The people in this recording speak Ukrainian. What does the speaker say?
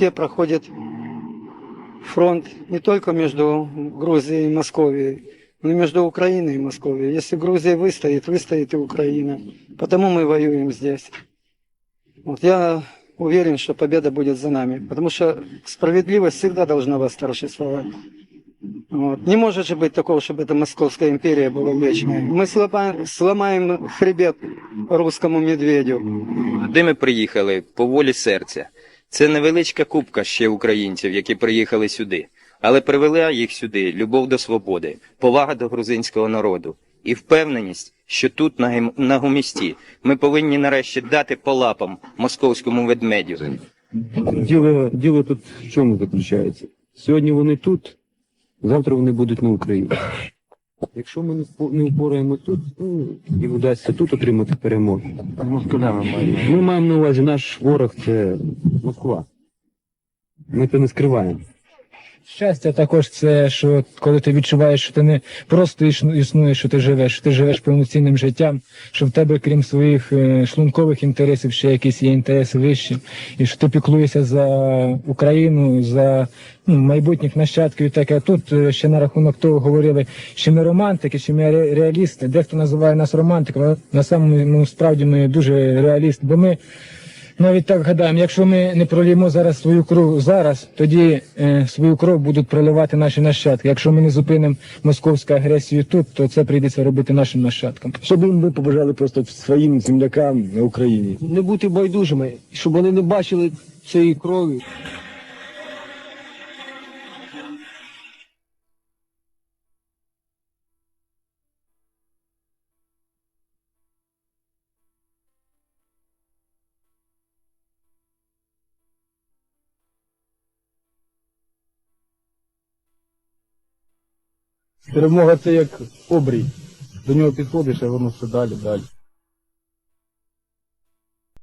Где проходит фронт не только между Грузией и Московией, но и между Украиной и Московией. Если Грузия выстоит, выстоит и Украина. Потому мы воюем здесь. Вот я уверен, что победа будет за нами, потому что справедливость всегда должна восторжествовать. Вот. Не может же быть такого, чтобы эта Московская империя была вечной. Мы сломаем, сломаем хребет русскому медведю. Де ми приїхали по волі серця. Це невеличка купка ще українців, які приїхали сюди. Але привела їх сюди любов до свободи, повага до грузинського народу і впевненість, що тут, на, гем- на гумісті, ми повинні нарешті дати по лапам московському ведмедю. Діло, діло тут в чому заключається? Сьогодні вони тут, завтра вони будуть на Україні. Якщо ми не впо- не впораємо тут, ну, і вдасться тут отримати перемогу. Ми маємо на увазі, наш ворог це Москва. Ми це не скриваємо. Щастя також це, що коли ти відчуваєш, що ти не просто існуєш, що ти живеш, що ти живеш повноцінним життям, що в тебе, крім своїх е, шлункових інтересів, ще якісь є інтереси вищі, і що ти піклуєшся за Україну, за ну, майбутніх нащадків і таке. Тут е, ще на рахунок того говорили, що ми романтики, що ми реалісти. Дехто називає нас романтиками, але на самому ну, справді ми дуже реалісти, бо ми. Навіть так гадаємо, якщо ми не проліємо зараз свою кров зараз, тоді е, свою кров будуть проливати наші нащадки. Якщо ми не зупинимо московську агресію тут, то це прийдеться робити нашим нащадкам. Що б ми побажали просто своїм землякам на Україні? не бути байдужими, щоб вони не бачили цієї крові. Перемога це як обрій. До нього підходиш, а воно все далі, далі.